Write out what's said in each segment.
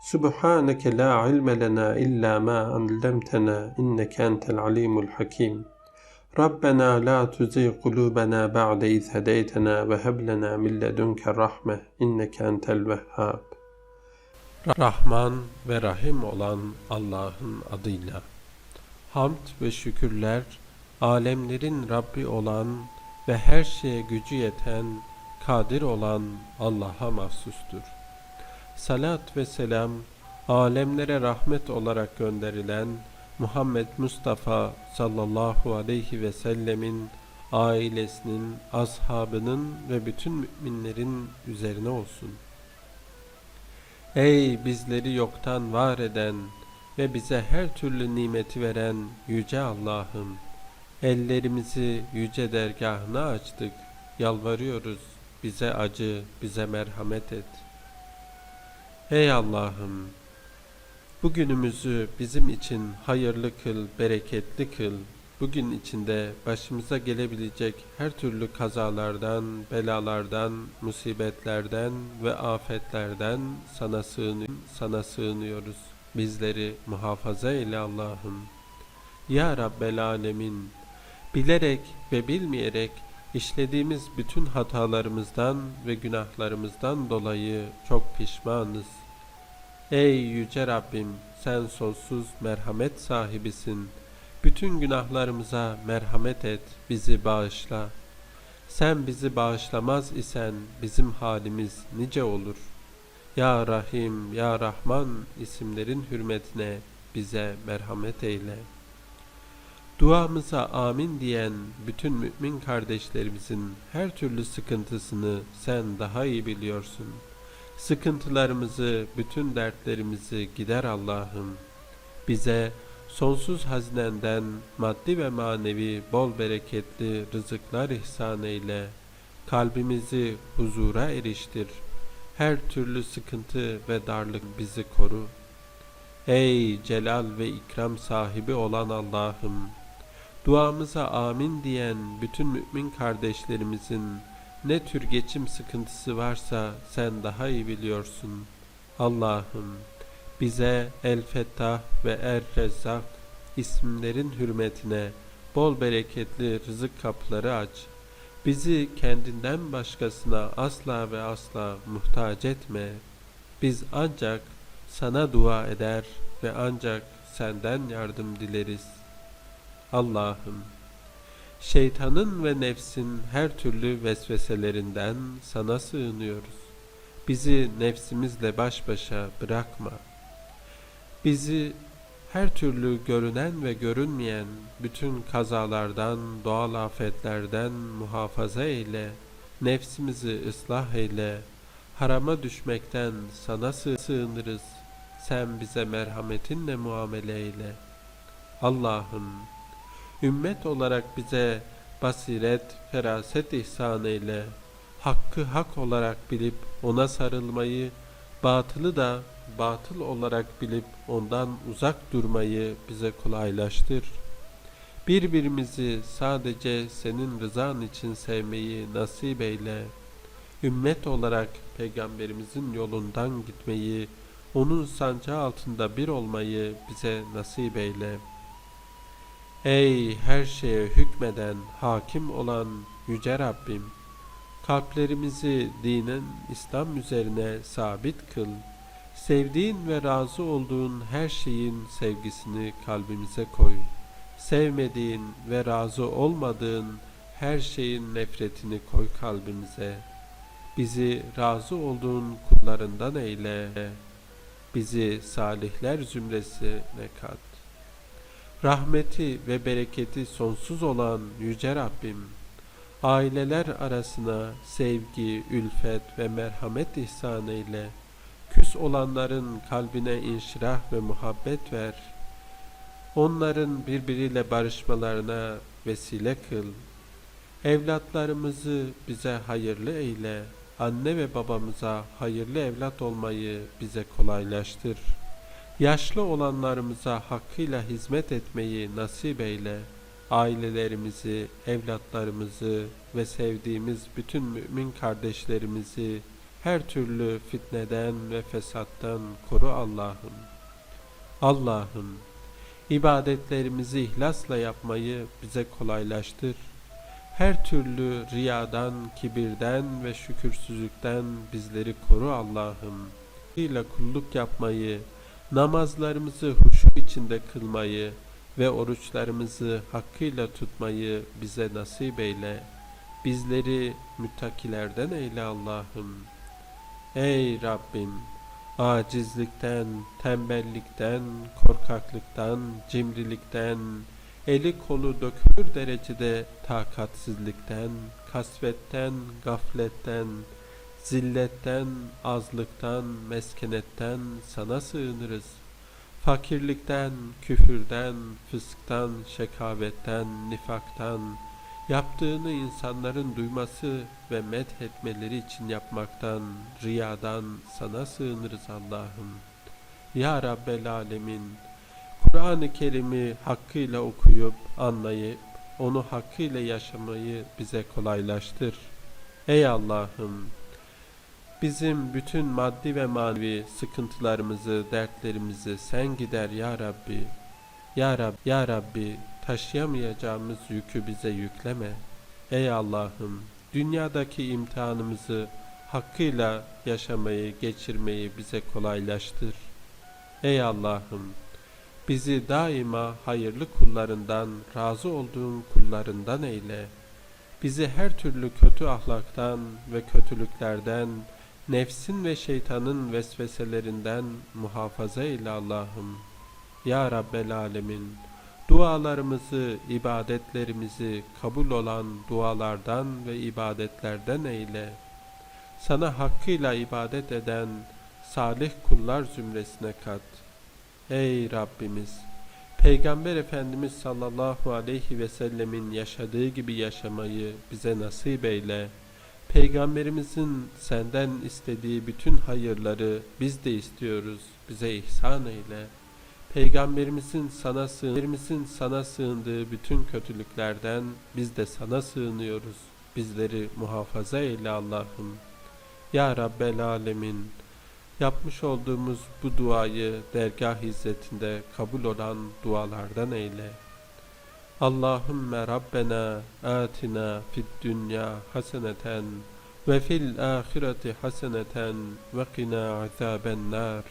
Subhaneke la ilme lena illa ma allamtana inneke entel alimul hakim. Rabbena la tuzigh kulubena ba'de iz hedeytena ve heb lena min ledunke rahme inneke entel vehhab. Rahman ve Rahim olan Allah'ın adıyla. Hamd ve şükürler alemlerin Rabbi olan ve her şeye gücü yeten, kadir olan Allah'a mahsustur. Salat ve selam, alemlere rahmet olarak gönderilen Muhammed Mustafa sallallahu aleyhi ve sellemin ailesinin, ashabının ve bütün müminlerin üzerine olsun. Ey bizleri yoktan var eden ve bize her türlü nimeti veren Yüce Allah'ım! Ellerimizi yüce dergahına açtık, yalvarıyoruz, bize acı, bize merhamet et. Ey Allah'ım! Bugünümüzü bizim için hayırlı kıl, bereketli kıl. Bugün içinde başımıza gelebilecek her türlü kazalardan, belalardan, musibetlerden ve afetlerden sana, sığını sana sığınıyoruz. Bizleri muhafaza eyle Allah'ım. Ya Rabbel Alemin, bilerek ve bilmeyerek işlediğimiz bütün hatalarımızdan ve günahlarımızdan dolayı çok pişmanız. Ey Yüce Rabbim, sen sonsuz merhamet sahibisin. Bütün günahlarımıza merhamet et, bizi bağışla. Sen bizi bağışlamaz isen bizim halimiz nice olur. Ya Rahim, Ya Rahman isimlerin hürmetine bize merhamet eyle.'' Duamıza amin diyen bütün mümin kardeşlerimizin her türlü sıkıntısını sen daha iyi biliyorsun. Sıkıntılarımızı, bütün dertlerimizi gider Allah'ım. Bize sonsuz hazinenden maddi ve manevi bol bereketli rızıklar ihsan eyle. Kalbimizi huzura eriştir. Her türlü sıkıntı ve darlık bizi koru. Ey celal ve ikram sahibi olan Allah'ım! Duamıza amin diyen bütün mümin kardeşlerimizin ne tür geçim sıkıntısı varsa sen daha iyi biliyorsun. Allah'ım bize El Fettah ve Er Rezzak isimlerin hürmetine bol bereketli rızık kapıları aç. Bizi kendinden başkasına asla ve asla muhtaç etme. Biz ancak sana dua eder ve ancak senden yardım dileriz. Allah'ım şeytanın ve nefsin her türlü vesveselerinden sana sığınıyoruz. Bizi nefsimizle baş başa bırakma. Bizi her türlü görünen ve görünmeyen bütün kazalardan, doğal afetlerden muhafaza eyle, nefsimizi ıslah eyle, harama düşmekten sana sığınırız. Sen bize merhametinle muamele eyle. Allah'ım ümmet olarak bize basiret, feraset ihsan eyle. Hakkı hak olarak bilip ona sarılmayı, batılı da batıl olarak bilip ondan uzak durmayı bize kolaylaştır. Birbirimizi sadece senin rızan için sevmeyi nasip eyle. Ümmet olarak peygamberimizin yolundan gitmeyi, onun sancağı altında bir olmayı bize nasip eyle.'' Ey her şeye hükmeden, hakim olan Yüce Rabbim! Kalplerimizi dinin İslam üzerine sabit kıl. Sevdiğin ve razı olduğun her şeyin sevgisini kalbimize koy. Sevmediğin ve razı olmadığın her şeyin nefretini koy kalbimize. Bizi razı olduğun kullarından eyle. Bizi salihler zümresine kat rahmeti ve bereketi sonsuz olan Yüce Rabbim, aileler arasına sevgi, ülfet ve merhamet ihsan eyle, Küs olanların kalbine inşirah ve muhabbet ver. Onların birbiriyle barışmalarına vesile kıl. Evlatlarımızı bize hayırlı eyle. Anne ve babamıza hayırlı evlat olmayı bize kolaylaştır. Yaşlı olanlarımıza hakkıyla hizmet etmeyi nasip eyle. Ailelerimizi, evlatlarımızı ve sevdiğimiz bütün mümin kardeşlerimizi her türlü fitneden ve fesattan koru Allah'ım. Allah'ım, ibadetlerimizi ihlasla yapmayı bize kolaylaştır. Her türlü riyadan, kibirden ve şükürsüzlükten bizleri koru Allah'ım. ile kulluk yapmayı, namazlarımızı huşu içinde kılmayı ve oruçlarımızı hakkıyla tutmayı bize nasip eyle. Bizleri müttakilerden eyle Allah'ım. Ey Rabbim! Acizlikten, tembellikten, korkaklıktan, cimrilikten, eli kolu dökülür derecede takatsizlikten, kasvetten, gafletten, zilletten, azlıktan, meskenetten sana sığınırız. Fakirlikten, küfürden, fısktan, şekavetten, nifaktan, yaptığını insanların duyması ve methetmeleri için yapmaktan, riyadan sana sığınırız Allah'ım. Ya Rabbel Alemin, Kur'an-ı Kerim'i hakkıyla okuyup, anlayıp, onu hakkıyla yaşamayı bize kolaylaştır. Ey Allah'ım! Bizim bütün maddi ve manevi sıkıntılarımızı, dertlerimizi sen gider ya Rabbi. Ya Rab, ya Rabbi taşıyamayacağımız yükü bize yükleme. Ey Allah'ım dünyadaki imtihanımızı hakkıyla yaşamayı, geçirmeyi bize kolaylaştır. Ey Allah'ım bizi daima hayırlı kullarından, razı olduğun kullarından eyle. Bizi her türlü kötü ahlaktan ve kötülüklerden, nefsin ve şeytanın vesveselerinden muhafaza eyle Allah'ım. Ya Rabbel Alemin, dualarımızı, ibadetlerimizi kabul olan dualardan ve ibadetlerden eyle. Sana hakkıyla ibadet eden salih kullar zümresine kat. Ey Rabbimiz! Peygamber Efendimiz sallallahu aleyhi ve sellemin yaşadığı gibi yaşamayı bize nasip eyle. Peygamberimizin senden istediği bütün hayırları biz de istiyoruz. Bize ihsan eyle. Peygamberimizin sana sığınırımızın sana sığındığı bütün kötülüklerden biz de sana sığınıyoruz. Bizleri muhafaza eyle Allah'ım. Ya Rabbel Alemin yapmış olduğumuz bu duayı dergah izzetinde kabul olan dualardan eyle. Allahümme Rabbena atina fid dünya haseneten ve fil ahireti haseneten ve qina azaben nar.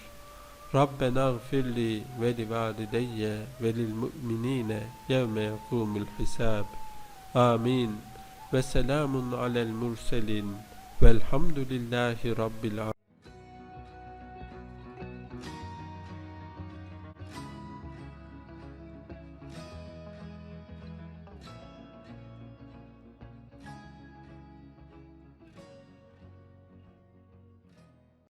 Rabbena gfirli ve li valideyye ve lil mu'minine yevme yekumul hisab. Amin. Ve selamun alel murselin velhamdülillahi rabbil alemin.